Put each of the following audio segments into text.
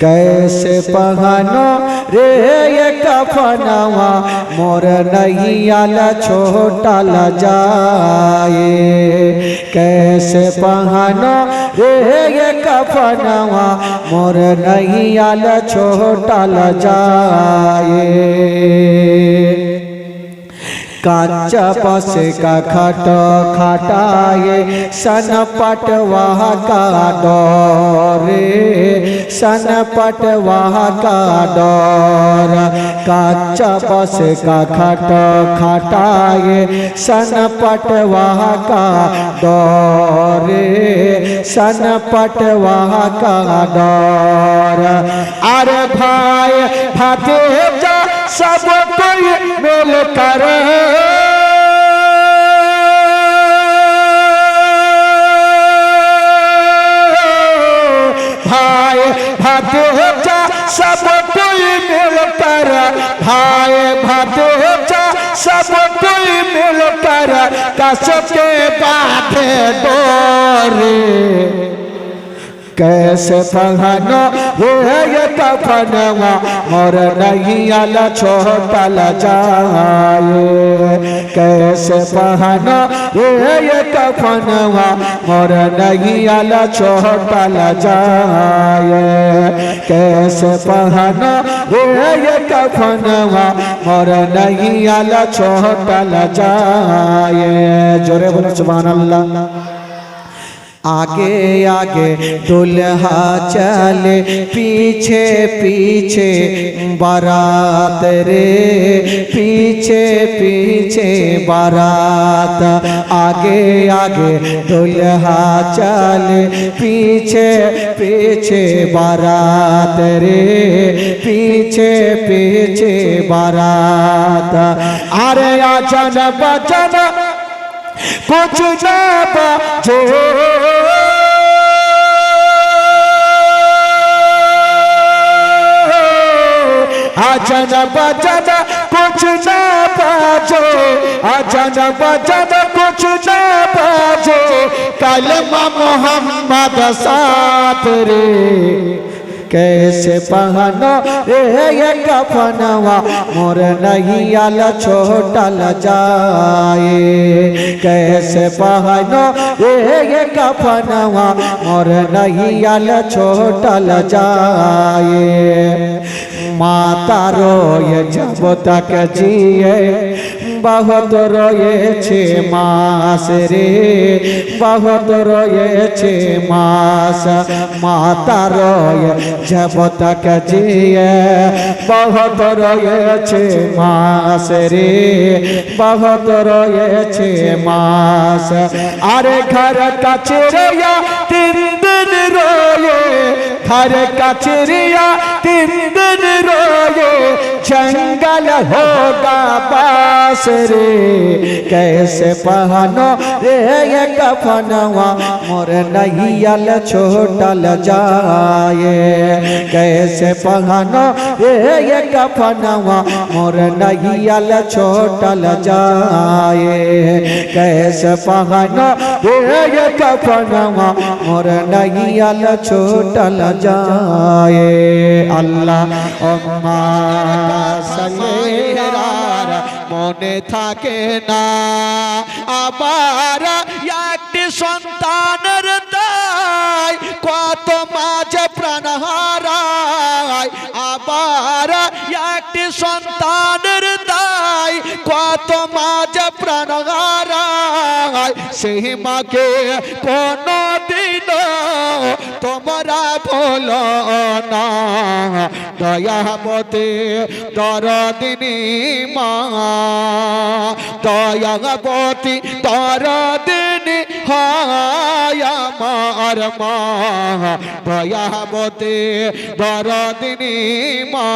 कैसे पहनो रे ये कफनवा मोर नैया ल छोटा ल जाए। कैसे पहनो रे ये कफनवा मोर नैया ल छोटा ल जाए। काचा बस का खट खटाए सन पटवाह का डोरे। सन पटवाह का डोर काचा बस का खट खटाए। सन पटवाह का डोरे सन पटवाह का डोर। अरे भाई भाते जा, सब कोई मिल कर। भाई भात जा सब कोई मिलकर भाई भात जा सब कोई मिलकर कस के बाधे डोरे। कैसे पढ़ाना वो है ये कफनवा और नहीं आला छोटा ला जाए। कैसे पढ़ाना वो है ये कफनवा और नहीं आला छोटा ला जाए। कैसे पढ़ाना वो है ये कफनवा और नहीं आला छोटा ला जाए। जोरे बोलो, सुभान अल्लाह। आगे आगे, दुल्हा चले, पीछे पीछे, बारात रे, पीछे पीछे, बारात। आगे आगे, दुल्हा चले, पीछे पीछे, बारात रे, पीछे पीछे, बारात। अरे आचन बचन कुछ ना बाजे अजन बजन कुछ ना बाजे अजन बजन कुछ ना बाजे। कलमा मोहम्मद साथ रे, कैसे पहनो रे ये कफनवा मोर नहीं आल छोटा ल जाए कैसे पहनो रे ये कफनवा मोर नहीं आल छोटा ल जाए মাতা রয়ে যাব তাকে জিয়ে, বাহত রয়েছে মাস রে, বাহত রয়েছে মাস। মাতা রয়ে যাব তাকে জিয়ে, বাহত রয়েছে মাস রে, বাহত রয়েছে মাস। আরে ঘর কাছে রয়া তিন দিন রয়ে ঘর কাছে রিয়া তিন দিন রয়ে जंगल होगा पास रे कैसे पहनो रे ये कफनवा मोर नहीं अल छोटा ल जाए कैसे पहनो रे ये कफनवा मोर नहीं अल छोटा ल जाए कैसे पहनो रे ये कफनवा मोर नहीं अल छोटा ल जाए अल्लाह अम्मा সালেরার মনে থাকে না আবার একটি সন্তানের দায় কত মাঝে প্রাণ হারায় আবার একটি সন্তানের দায় কত মাঝে প্রাণ হারায় সেই মাকে কোনো দিন তোমরা বলো না। দয়াবতে দরদিনী মা, দয়াবতী দরদিনী হায়। আমার মা দয়াবতে দরদিনী মা।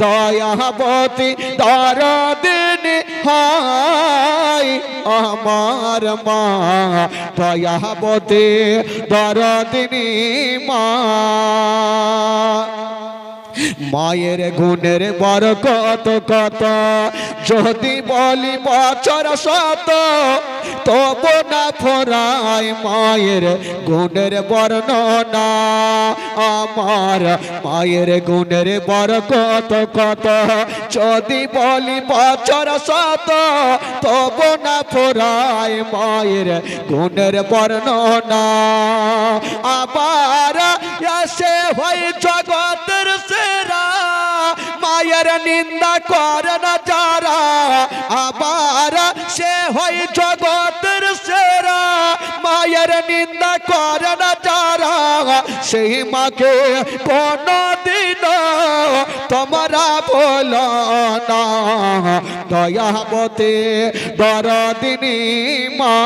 দয়াবতে দরদিনী হাই আমার মা। দয়াবতে দরদিনী মা। মায়ের গুণের বড় কত? কত যদি বলি বছর শত, তবু না ফোরাই মায়ের গুণের বর্ণনা। আমার মায়ের গুণের বড় কত? কত যদি বলি বছর শত, তবু না ফোরাই মায়ের গুণের বর্ণনা। আবার এসে হই জগতের সেরা মায়ের নিন্দা করে না যারা, আবার সে হই জগতের সেরা, মায়ের নিন্দা করে না যারা, সেই মাকে কোনো দিন তোমরা বলো না। দয়াবতী দরদিনী মা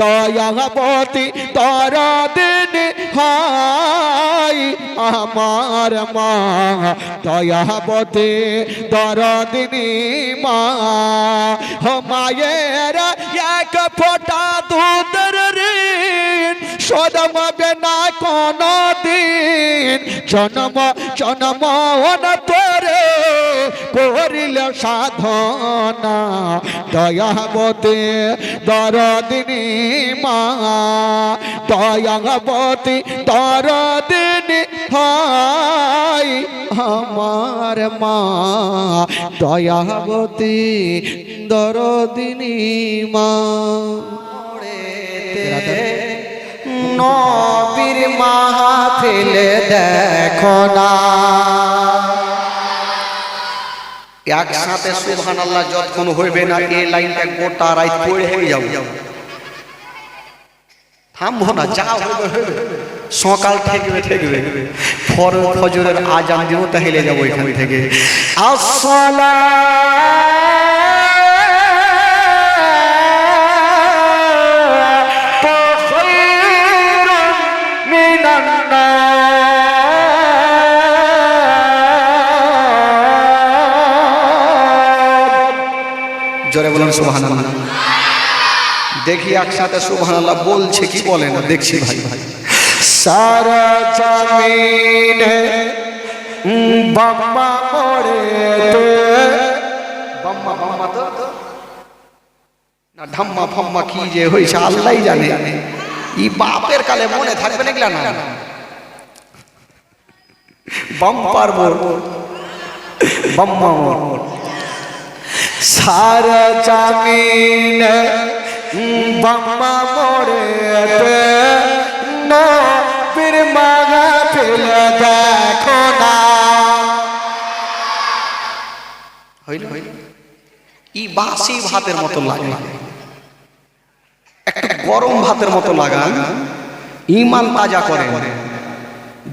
দয়াবতী দরদিনী হাই আমার মা। দয়াবতী দরদিনী মা। হো মায়ের এক ফোটা ঋণ সদমাবে না কোনো দিন জন্ম জন্ম তোরে করিল সাধনা। দয়াবতী দরদিনী মা। দয়াবতী দরদিনী হাই আমার মা। দয়াবতী দরদিনী মা। নবীর মাহফিলে দেখো না। একসাথে সুবহান আল্লাহ যতক্ষণ হইবে না এই লাইনটা গোটা রাত পড়ে হয়ে যাও থামবো না, যা হইবে হইবে। সকাল ঠেকবে ঠেকবে। ফর ফজরের আজান দিব, তাহলে যাব এখান থেকে। আসসালাম। বলুন সুবহান দেখি একসাথে সুবহান আল্লাহ বলছে কি বলে না দেখছি ভাই। ভাই সারা জমিনে বাম্মা মরে বাম্মা বাম্মা তো না, ধাম্মা, ফাম্মা কি যে হয়েছে আল্লাহ জানে। ই বাপের কালে মনে থাকবে না না। বাম্পার মোর বাম্মা মোর সারা জমিনে বাম্মা মরে নবীর মাগা ফেলে দেখো না। হইল হইল। ই বাসি ভাতের মতো লাগে। একটু গরম ভাতের মতো লাগান। ইমান তাজা করেন।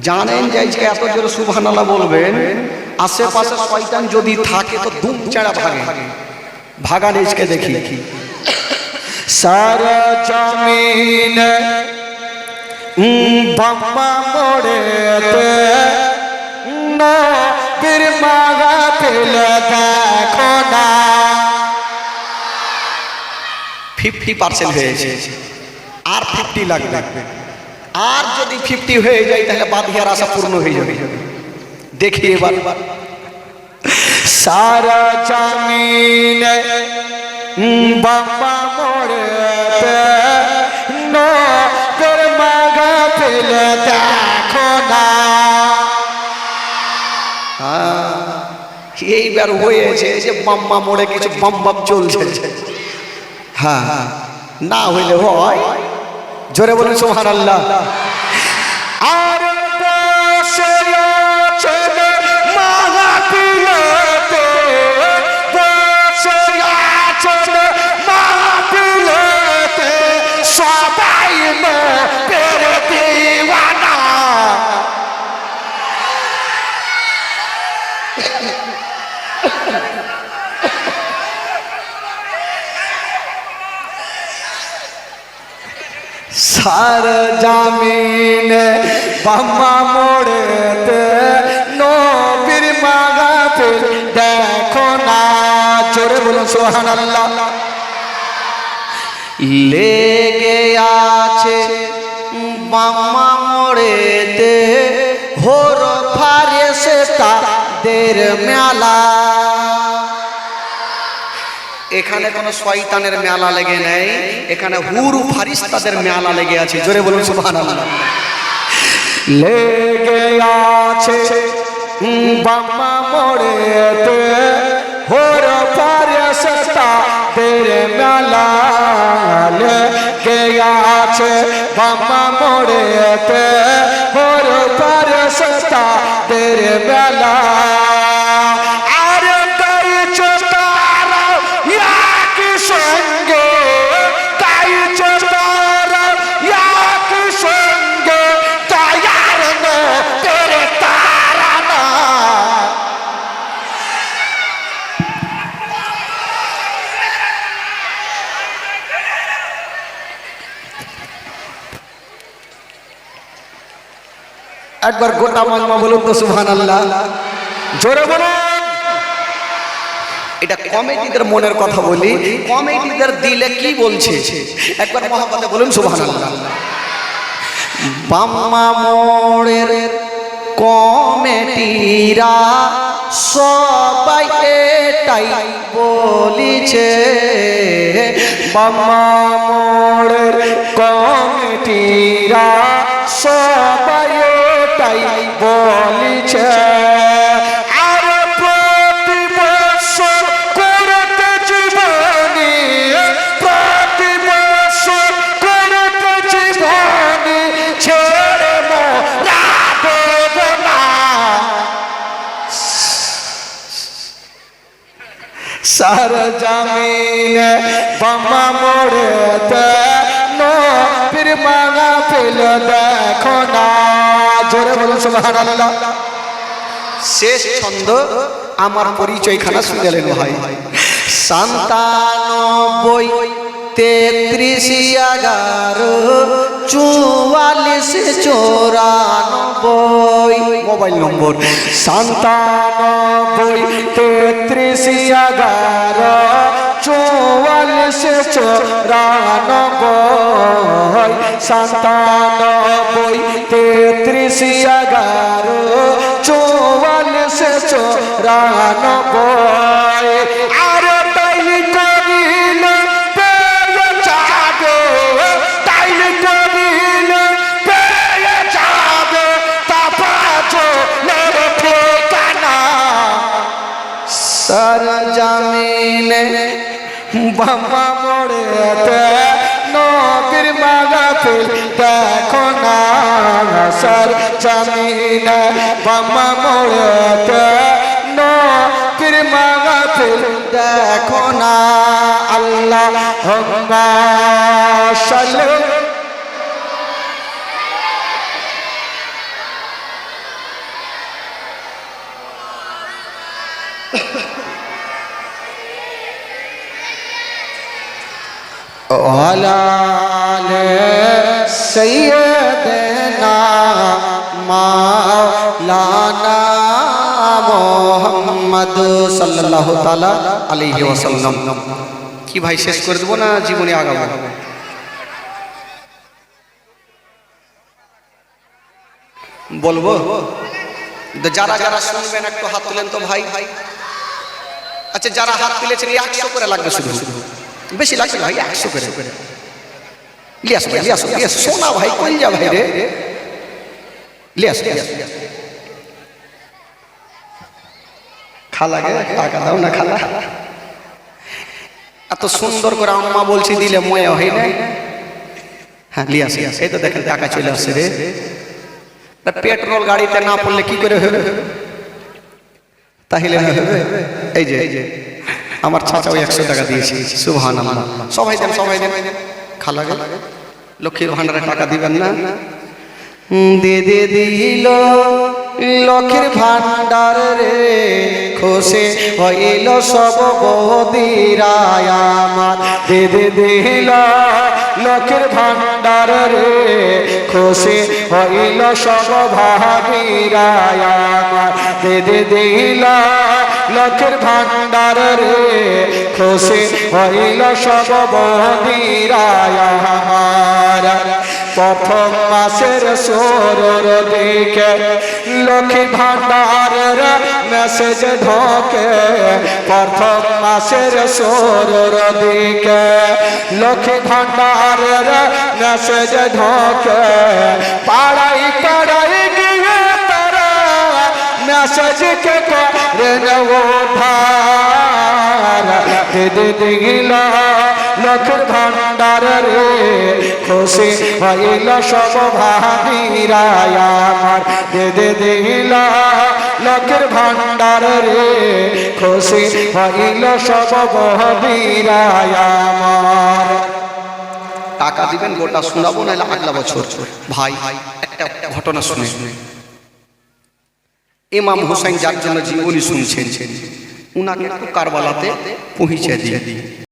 জানেন যে এত জোরে সুবহানাল্লাহ বলবেন আশেপাশে শয়তান যদি থাকে তো দুম চাড়া ভাগে ভাগান আজকে দেখি। সারা জমিনে বাম্মা মরে নবীর মাগা ফেলে দেখো না। ফিফটি পার্সেন্ট হয়েছে আর ফিফটি লাগবে। আর যদি ফিফটি হয়ে যায়, তাহলে বাদিয়ার আশা পূর্ণ হয়ে যাবে। দেখি এবার। সারা জমিনে বাম্মা মরে নবীর মাগা ফেলে দেখো না। এইবার হয়েছে যে বাম্মা মোড়ে কিছু বাম বাম চলছে। হ্যাঁ না হইলে হয়। জোরে বলুন সোহান আল্লাহ আর আছেন মাহফিলেতে, সবাই নবীর দিওয়ানা। সার জামিনে বাম্মা মোড়েতে নবীর মাগাতে লেগে আছে মোড়েতে হোর ফারেসে দের মেলা। এখানে কোনো শয়তানের মেলা লেগে নেই, এখানে হুরু ফারিস্তাদের মেলা লেগে আছে, জোরে বলুন সুবহানাল্লাহ। লেগে আছে বাম্মা মোড়েতে হোর পারসতা তেরে মেলা লেগে আছে বাবা মোড়েতে। হোর পারসতা তেরে মেলা একবার গোটা মাজমা বলুন তো সুহান আল্লাহ জোরে বলুন। এটা কমিটিদের মনের কথা বলি, কমিটিদের দিলে কি বলছে? একবার মহাপাতে বলুন, সুবহানাল্লাহ। বাম্মা মোড়ের কমিটিরা সবাই এটাই বলিছে। বাম্মা মোড়ের কমিটিরা সবাই সার জামিন বাম্মা মোড়েতে নবীর মাগা পেল দেখো না। জোরে বলুন, সুবহানাল্লাহ। শেষ ছন্দ আমার পরিচয়খানা গেলেন ভাই। সান্তানব্বই তেত্রিশ এগারো, চুয়াল্লিশ চৌরানব্বই। মোবাইল নম্বর, সান্তানব্বই, তেত্রিশ এগারো, চৌয়াল্লিশ চৌরানব্বই। সান্তানব্বই, তেত্রিশ এগারো, চৌয়াল্লিশ চৌরানব্বই। বাবা মোড়েতে নবীর মাগাফিল দেখো না সর জামিনে। বাবা মোড়েতে নবীর মাগাফিল দেখো না আল্লাহ হম্মা সাল্লু وعلى آل سيدنا مولانا মোহাম্মদ সাল্লাল্লাহু তাআলা আলাইহি ওয়াসাল্লাম কি ভাই শেষ করে দেবো না জীবনে আগাবো বলবো তো যারা যারা শুনবেন একটু হাত তুলেন তো ভাই ভাই আচ্ছা যারা হাত তুলেছেন একশো করে লাগবে শুধু বেশি লাগবে ভাই একশো করে লিয়াস ভাই লিয়াস লিয়াস সোনা ভাই কোন যা ভাই রে লিয়াস লিয়াস খালা গে টাকা দাও না খালা এত সুন্দর করে আম্মা বলছি দিলে ময়া হয় না হ্যাঁ লিয়াস লিয়াস এই তো দেখেন টাকা চলে আসছে রে তা পেট্রোল গাড়িতে না পড়লে কি করে হবে তাহলে না হবে এই যে এই যে আমার চাচাও একশো টাকা দিয়েছি। সুভান সবাই দেন সবাই দেন। খালা গেল লক্ষ্মীর ভান্ডারে টাকা দিবেন না। দে দে দিল। লক্ষ্মীর ভান্ডার রে খুশি হইল সব বদিরায় আমার। দে দে দিল লক্ষ্মীর ভান্ডার রে খুশি হইল সব ভাগিরায় আমার। দে দে দিল লক্ষ্মীর ভান্ডার রে খুশি হইল সব বদিরায় প্রথম মাসের সোরর দিকে লক্ষ্মী ভান্ডারের মেসেজ ঢোকে। প্রথম মাসের সোরর দিকে লক্ষ্মী ভান্ডারের মেসেজ ঢোকে। পাড়াই পাড়াই গিয়ে তারা মেসেজ কে করে নেব দিদি দিল লক্ষ্মীর ভান্ডার রে। খুশি হইল সব ভাবিরা আমার দিদি দিল লক্ষ্মীর ভান্ডার রে। খুশি হইল সব ভাবিরা আমার। টাকা দিবেন গোটা শোনাবো, নাহলে আগলা বছর। ভাই, একটা ঘটনা শুনে। ইমাম হোসেন যার জন্য জীবনী শুনছেন, উনাকে কারবালাতে পৌঁছে দিয়ে